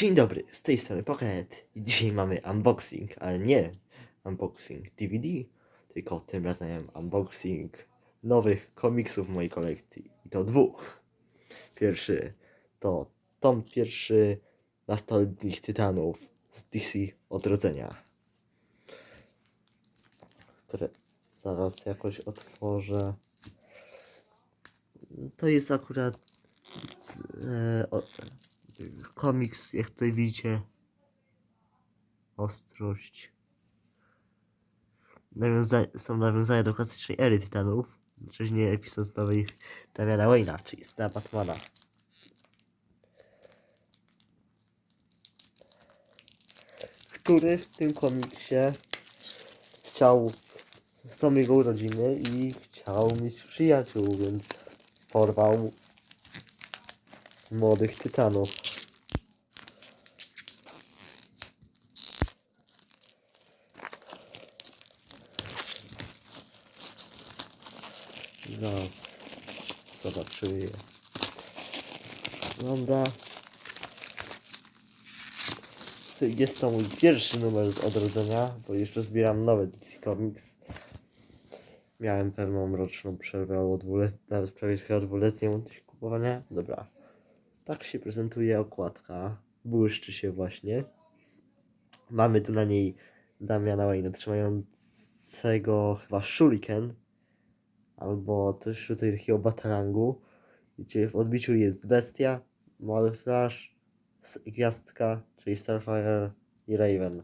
Dzień dobry, z tej strony Pocket dzisiaj mamy unboxing, ale nie unboxing DVD, tylko tym razem unboxing nowych komiksów w mojej kolekcji. I to dwóch. Pierwszy to tom pierwszy nastoletnich tytanów z DC Odrodzenia, które zaraz jakoś otworzę. To jest akurat e, o, komiks, jak tutaj widzicie. Ostrość. Nawiąza są nawiązania do klasycznej ery Tytanów. Wcześniej epizod nowej Damiana Wayne'a, czyli Sna Batmana. Który w tym komiksie chciał, są jego urodziny i chciał mieć przyjaciół, więc porwał młodych tytanów. No, zobaczymy. je. Wygląda. Jest to mój pierwszy numer z odrodzenia, bo jeszcze zbieram nowe DC Comics. Miałem pewną roczną przerwę albo nawet prawie chyba dwuletnią kupowania. Dobra. Tak się prezentuje okładka. Błyszczy się właśnie. Mamy tu na niej Damiana Wayne trzymającego chyba shuriken. Albo też tutaj takiego batarangu. Gdzie w odbiciu jest bestia, mały flash, gwiazdka, czyli Starfire i Raven.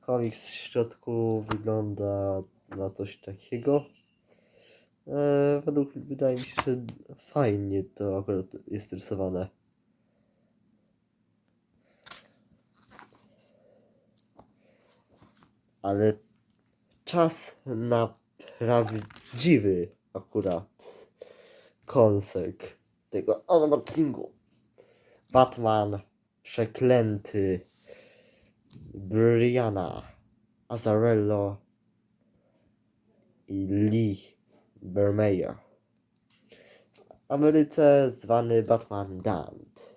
Komiks w środku wygląda na coś takiego. E, według wydaje mi się, że fajnie to akurat jest rysowane. Ale czas na prawdziwy akurat konsek tego unboxingu. Batman przeklęty Brianna Azarello i Lee Bermeja. W Ameryce zwany Batman Dant.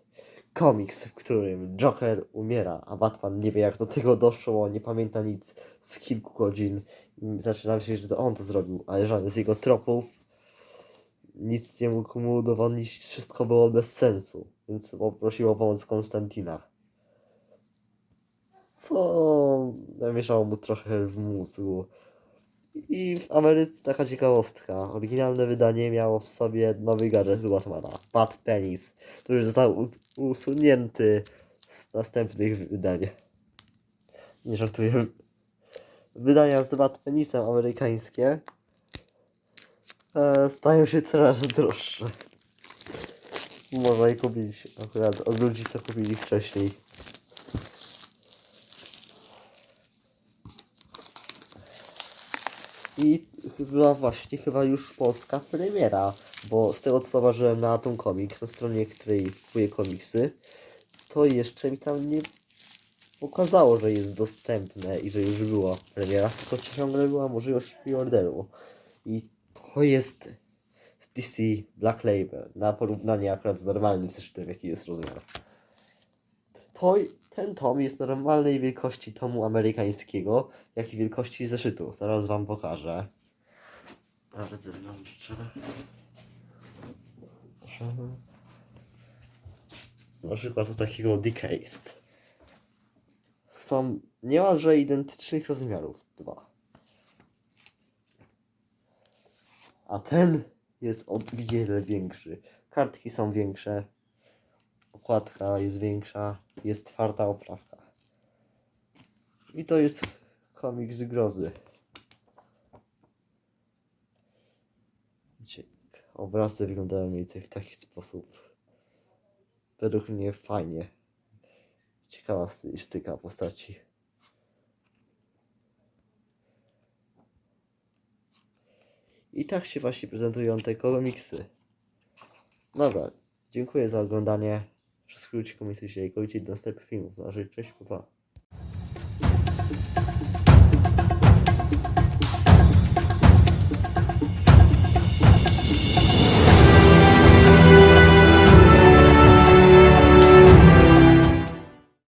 Komiks, w którym Joker umiera, a Batman nie wie jak do tego doszło, nie pamięta nic z kilku godzin. Zaczyna myśleć, że to on to zrobił, ale żaden z jego tropów nic nie mógł mu udowodnić, wszystko było bez sensu, więc poprosił o pomoc Konstantina. Co namieszało mu trochę w mózgu. I w Ameryce taka ciekawostka. Oryginalne wydanie miało w sobie nowy gadżet Batmana, Bat Penis, który został usunięty z następnych wydań. Nie żartuję. Wydania z Bat Penisem amerykańskie e, stają się coraz droższe. Można je kupić akurat od ludzi, co kupili wcześniej. I chyba właśnie, chyba już polska premiera, bo z tego co zauważyłem na Atom Comics, na stronie, której kupuję komiksy, to jeszcze mi tam nie pokazało, że jest dostępne i że już była premiera, tylko ciągle była możliwość preorderu. I to jest DC Black Label, na porównanie akurat z normalnym zeszytem, jaki jest rozmiar. To, ten tom jest normalnej wielkości tomu amerykańskiego, jak i wielkości zeszytu. Zaraz wam pokażę. Bardzo dobrze. Na przykład u takiego Decased. Są niemalże identycznych rozmiarów. Dwa. A ten jest o wiele większy. Kartki są większe. Okładka jest większa. Jest twarda oprawka. I to jest komiks grozy. Obrazy wyglądają mniej więcej w taki sposób. Według mnie fajnie. Ciekawa stylistyka postaci. I tak się właśnie prezentują te komiksy. Dobra, dziękuję za oglądanie. Wszystkiego ci komiksy się i do następnych filmów. Na razie, cześć, pa.